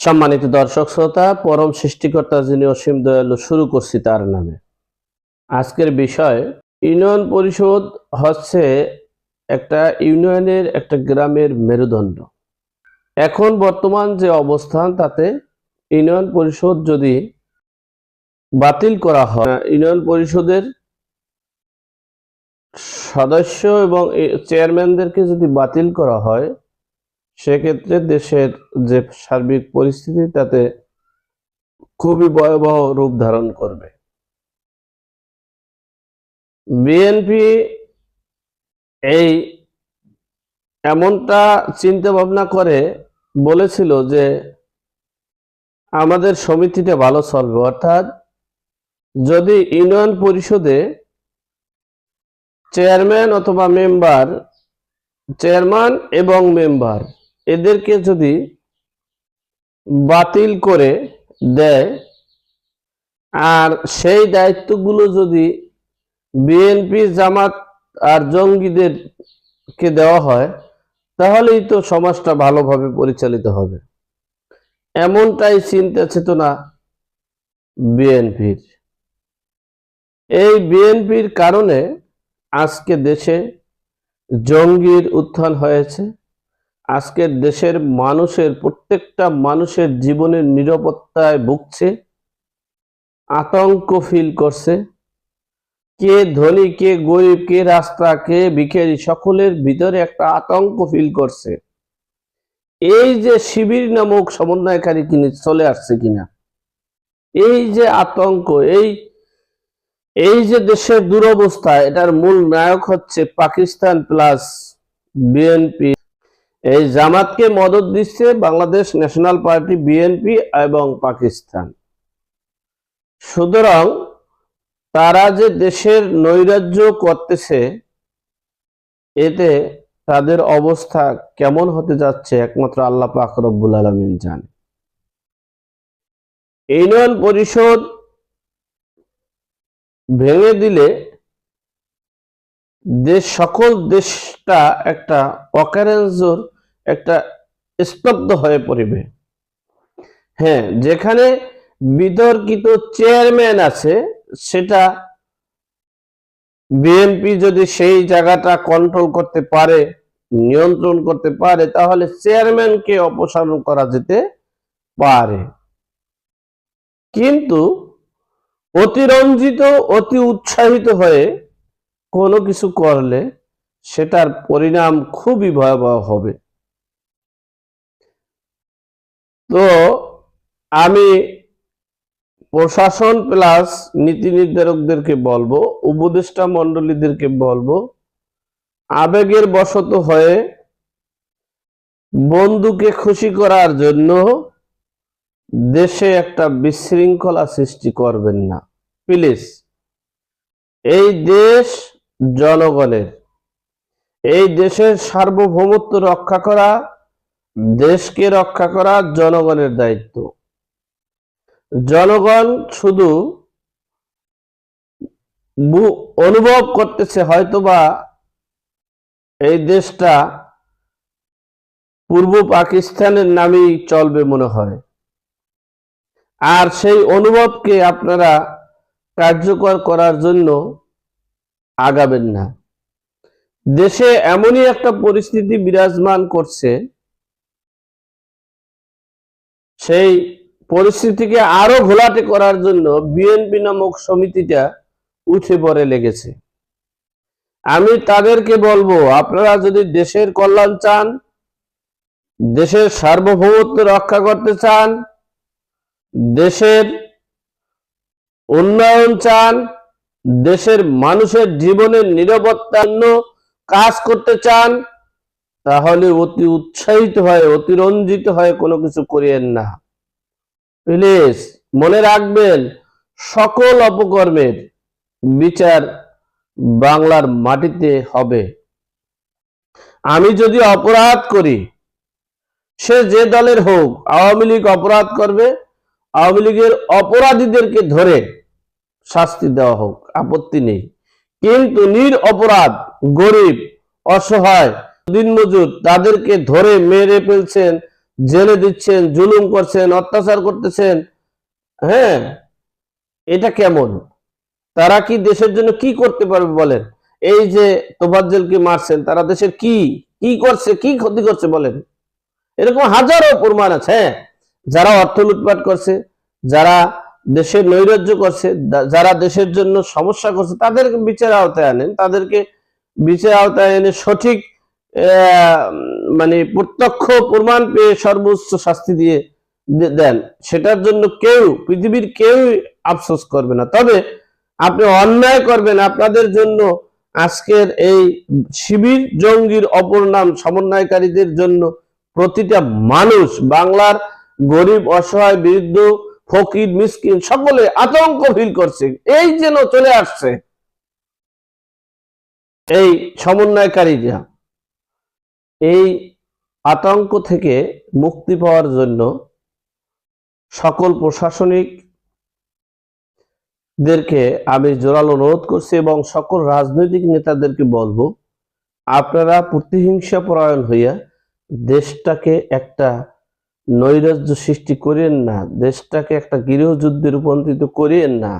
সম্মানিত দর্শক শ্রোতা, পরম সৃষ্টিকর্তা যিনি অসীম দয়ালু শুরু করছি তার নামে। আজকের বিষয়, ইউনিয়ন পরিষদ হচ্ছে একটা ইউনিয়নের একটা গ্রামের মেরুদণ্ড। এখন বর্তমান যে অবস্থান, তাতে ইউনিয়ন পরিষদ যদি বাতিল করা হয়, ইউনিয়ন পরিষদের সদস্য এবং চেয়ারম্যানদেরকে যদি বাতিল করা হয় সেক্ষেত্রে দেশের যে সার্বিক পরিস্থিতি, তাতে খুবই ভয়াবহ রূপ ধারণ করবে। বিএনপি এই এমনটা চিন্তা ভাবনা করে বলেছিল যে আমাদের সমিতিটা ভালো চলবে। অর্থাৎ যদি ইউনিয়ন পরিষদে চেয়ারম্যান অথবা মেম্বার, চেয়ারম্যান এবং মেম্বার এদেরকে যদি বাতিল করে দেয়, আর সেই দায়িত্বগুলো যদি বিএনপি, জামাত আর জঙ্গিদেরকে দেওয়া হয়, তাহলেই তো সমাজটা ভালোভাবে পরিচালিত হবে। এমনটাই চিন্তা চেতনা বিএনপির। এই বিএনপির কারণে আজকে দেশে জঙ্গির উত্থান হয়েছে। আজকের দেশের মানুষের, প্রত্যেকটা মানুষের জীবনের নিরাপত্তায় ভুগছে, আতঙ্ক ফিল করছে। কে ধনী, কে গরিব, কে রাস্তা, কে ভিখারি, সকলের ভিতরে একটা আতঙ্ক ফিল করছে। এই যে শিবির নামক সমন্বয়কারী কিনে চলে আসছে কিনা? এই যে আতঙ্ক, এই এই যে দেশের দুরবস্থা, এটার মূল নায়ক হচ্ছে পাকিস্তান প্লাস বিএনপি। এই জামাতকে মদত দিচ্ছে বাংলাদেশ ন্যাশনাল পার্টি, বিএনপি এবং পাকিস্তান। সুতরাং তারা যে দেশের নৈরাজ্য করতেছে, এতে তাদের অবস্থা কেমন হতে যাচ্ছে একমাত্র আল্লাহ পাক রব্বুল আলমিন জানে। ইউনিয়ন পরিষদ ভেঙে দিলে দেশ, সকল দেশটা একটা অকারেন্সর একটা স্তব্ধ হয়ে পড়বে। হ্যাঁ যেখানে বিতর্কিত চেয়ারম্যান আছে, সেটা বিএনপি যদি সেই জায়গাটা কন্ট্রোল করতে পারে, নিয়ন্ত্রণ করতে পারে, তাহলে চেয়ারম্যানকে অপসারণ করা যেতে পারে। কিন্তু অতিরঞ্জিত, অতি উৎসাহিত হয়ে কোনো কিছু করলে সেটার পরিণাম খুবই ভয়াবহ হবে। তো আমি প্রশাসন প্লাস নীতি নির্ধারকদেরকে বলব, উপদেষ্টা মণ্ডলীদেরকে বলব, আবেগের বশত হয়ে বন্ধুকে খুশি করার জন্য দেশে একটা বিশৃঙ্খলা সৃষ্টি করবেন না। প্লিজ, এই দেশ জনগণের। এই দেশের সার্বভৌমত্ব রক্ষা করা, দেশকে রক্ষা করা জনগণের দায়িত্ব। জনগণ শুধু অনুভব করতেছে হয়তোবা এই দেশটা পূর্ব পাকিস্তানের নামেই চলবে মনে হয়। আর সেই অনুভবকে আপনারা কার্যকর করার জন্য আগাবেন না। দেশে এমনই একটা পরিস্থিতি বিরাজমান করছে, সেই পরিস্থিতিকে আরও ঘোলাটে করার জন্য বিএনপি নামক সমিতিটা উঠে পড়ে লেগেছে। আমি তাদেরকে বলব, আপনারা যদি দেশের কল্যাণ চান, দেশের সার্বভৌমত্ব রক্ষা করতে চান, দেশের উন্নয়ন চান দেশের মানুষের জীবনের নিরাপত্তার জন্য কাজ করতে চান, তাহলে অতি উৎসাহিত হয় অতিরঞ্জিত হয়, কোনো কিছু করিয়েন না। প্লিজ মনে রাখবেন, সকল অপকর্মের বিচার বাংলার মাটিতে হবে। আমি যদি অপরাধ করি, সে যে দলের হোক, আওয়ামী লীগ অপরাধ করবে, আওয়ামী লীগের অপরাধীদেরকে ধরে শাস্তি দেওয়া হোক, আপত্তি নেই। কিন্তু নির অপরাধ, গরিব, অসহায়, দিনমজুর, তাদেরকে ধরে মেরে ফেলছেন, জেলে দিচ্ছেন, জুলুম করছেন, অত্যাচার করতেছেন হ্যাঁ? এটা কেমন? তারা কি দেশের জন্য কি করতে পারবে বলেন? এই যে তোফাজ্জেলকে মারছেন, তারা দেশের কি কি করছে, কি ক্ষতি করছে বলেন? এরকম হাজারো প্রমাণ আছে হ্যাঁ? যারা অর্থ লুটপাট করছে, যারা দেশের নৈরাজ্য করছে যারা দেশের জন্য সমস্যা করছে, তাদেরকে বিচার আওতায় আনেন, তাদেরকে বিচার আওতায় এনে সঠিক মানে প্রত্যক্ষ প্রমাণ পেয়ে সর্বোচ্চ শাস্তি দিয়ে দেন। সেটার জন্য কেউ, পৃথিবীর কেউ আফসোস করবে না। তবে আপনি অন্যায় করবেন, আপনাদের জন্য আজকের এই শিবির জঙ্গির অপর নাম সমন্বয়কারীদের জন্য প্রতিটা মানুষ, বাংলার গরিব, অসহায়, বৃদ্ধ ফকির, মিসকিন সকলে আতঙ্ক ফিল করছে। এই যেন চলে আসছে। এই সমন্বয়কারীরা এই আতঙ্ক থেকে মুক্তি পাওয়ার জন্য সকল প্রশাসনিক দেরকে আমি জোরালো অনুরোধ করছি এবং সকল রাজনৈতিক নেতাদেরকে বলব, আপনারা প্রতিহিংসা পরায়ণ হইয়া দেশটাকে একটা নৈরাজ্য সৃষ্টি করেন না দেশটাকে একটা গৃহযুদ্ধে রূপান্তরিত করেন না।